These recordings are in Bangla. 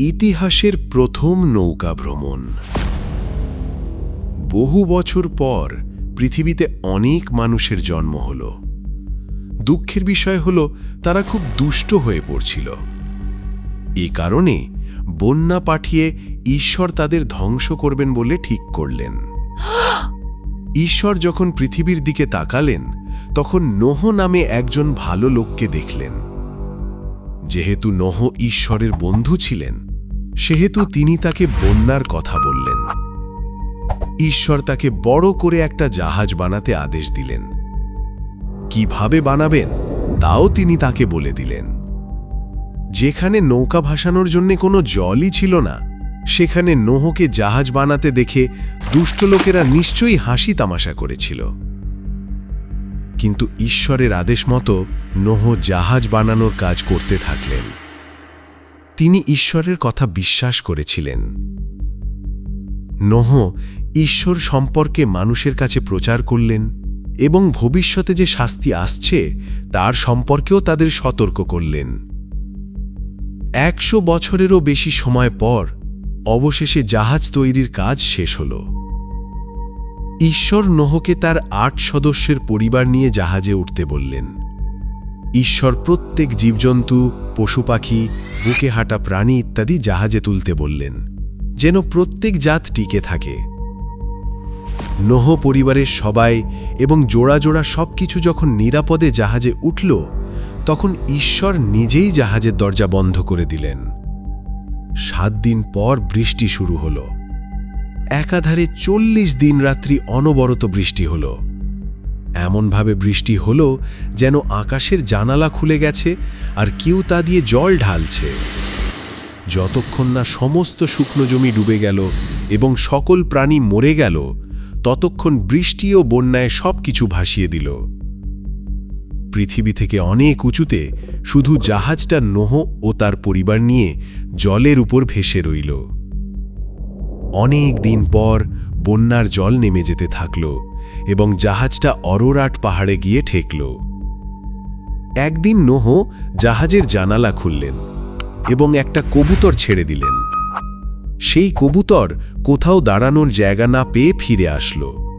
ইতিহাসের প্রথম নৌকা ভ্রমণ। বহু বছর পর পৃথিবীতে অনেক মানুষের জন্ম হল। দুঃখের বিষয় হল, তারা খুব দুষ্ট হয়ে পড়ছিল। এ কারণে বন্যা পাঠিয়ে ঈশ্বর তাদের ধ্বংস করবেন বলে ঠিক করলেন। ঈশ্বর যখন পৃথিবীর দিকে তাকালেন, তখন নোহ নামে একজন ভালো লোককে দেখলেন। যেহেতু নোহ ঈশ্বরের বন্ধু ছিলেন সেহেতু তিনি তাকে বন্যার কথা বললেন। ঈশ্বর তাকে বড় করে একটা জাহাজ বানাতে আদেশ দিলেন। কীভাবে বানাবেন, তাও তিনি তাকে বলে দিলেন। যেখানে নৌকা ভাসানোর জন্য কোনো জলই ছিল না, সেখানে নোহকে জাহাজ বানাতে দেখে দুষ্ট লোকেরা নিশ্চয়ই হাসি তামাশা করেছিল। কিন্তু ঈশ্বরের আদেশ মতো নোহ জাহাজ বানানোর কাজ করতে থাকলেন। তিনি ঈশ্বরের কথা বিশ্বাস করেছিলেন। নোহ ঈশ্বর সম্পর্কে মানুষের কাছে প্রচার করলেন এবং ভবিষ্যতে যে শাস্তি আসছে, তার সম্পর্কেও তাদের সতর্ক করলেন। একশো বছরেরও বেশি সময় পর অবশেষে জাহাজ তৈরির কাজ শেষ হল। ঈশ্বর নোহকে তার আট সদস্যের পরিবার নিয়ে জাহাজে উঠতে বললেন। ঈশ্বর প্রত্যেক জীবজন্তু, পশু পাখি, বুকে হাঁটা প্রাণী ইত্যাদি জাহাজে তুলতে বললেন, যেন প্রত্যেক জাত টিকে থাকে। নোহ পরিবারের সবাই এবং জোড়া জোড়া সবকিছু যখন নিরাপদে জাহাজে উঠল, তখন ঈশ্বর নিজেই জাহাজের দরজা বন্ধ করে দিলেন। সাত দিন পর বৃষ্টি শুরু হল। একাধারে চল্লিশ দিন রাত্রি অনবরত বৃষ্টি হল। এমনভাবে বৃষ্টি হল যেন আকাশের জানালা খুলে গেছে আর কেউ তা দিয়ে জল ঢালছে। যতক্ষণ না সমস্ত শুকনো জমি ডুবে গেল এবং সকল প্রাণী মরে গেল, ততক্ষণ বৃষ্টি ও বন্যায় সব কিছু ভাসিয়ে দিল। পৃথিবী থেকে অনেক উঁচুতে শুধু জাহাজটা নোহ ও তার পরিবার নিয়ে জলের উপর ভেসে রইল। অনেক দিন পর বন্যার জল নেমে যেতে থাকল। এবং জাহাজটা অরোরাট পাহাড়ে গিয়ে ঠেকল। একদিন নোহ জাহাজের জানালা খুললেন এবং একটা কবুতর ছেড়ে দিলেন। সেই কবুতর কোথাও দাঁড়ানোর জায়গা না পেয়ে ফিরে আসলো।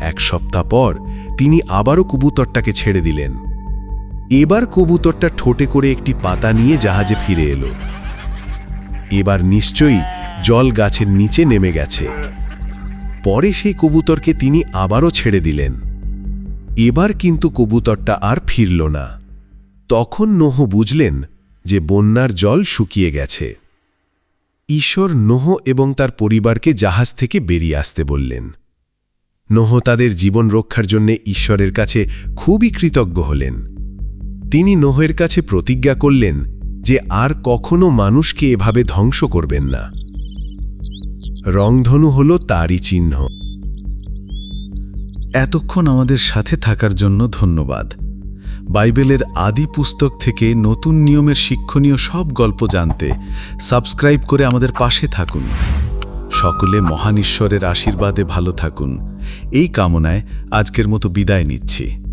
এক সপ্তাহ পর তিনি আবারও কবুতরটাকে ছেড়ে দিলেন। এবার কবুতরটা ঠোঁটে করে একটি পাতা নিয়ে জাহাজে ফিরে এলো। এবার নিশ্চয়ই জল গাছের নিচে নেমে গেছে। পরে সেই কবুতরকে তিনি আবারও ছেড়ে দিলেন। এবার কিন্তু কবুতরটা আর ফিরল না। তখন নোহ বুঝলেন যে বন্যার জল শুকিয়ে গেছে। ঈশ্বর নোহ এবং তার পরিবারকে জাহাজ থেকে বেরিয়ে আসতে বললেন। নোহ তাদের জীবন রক্ষার জন্যে ঈশ্বরের কাছে খুবই কৃতজ্ঞ হলেন। তিনি নোহের কাছে প্রতিজ্ঞা করলেন যে আর কখনো মানুষকে এভাবে ধ্বংস করবেন না। রংধনু হল তারই চিহ্ন। এতক্ষণ আমাদের সাথে থাকার জন্য ধন্যবাদ। বাইবেলের আদি পুস্তক থেকে নতুন নিয়মের শিক্ষণীয় সব গল্প জানতে সাবস্ক্রাইব করে আমাদের পাশে থাকুন। সকলে মহান ঈশ্বরের আশীর্বাদে ভালো থাকুন। এই কামনায় আজকের মতো বিদায় নিচ্ছি।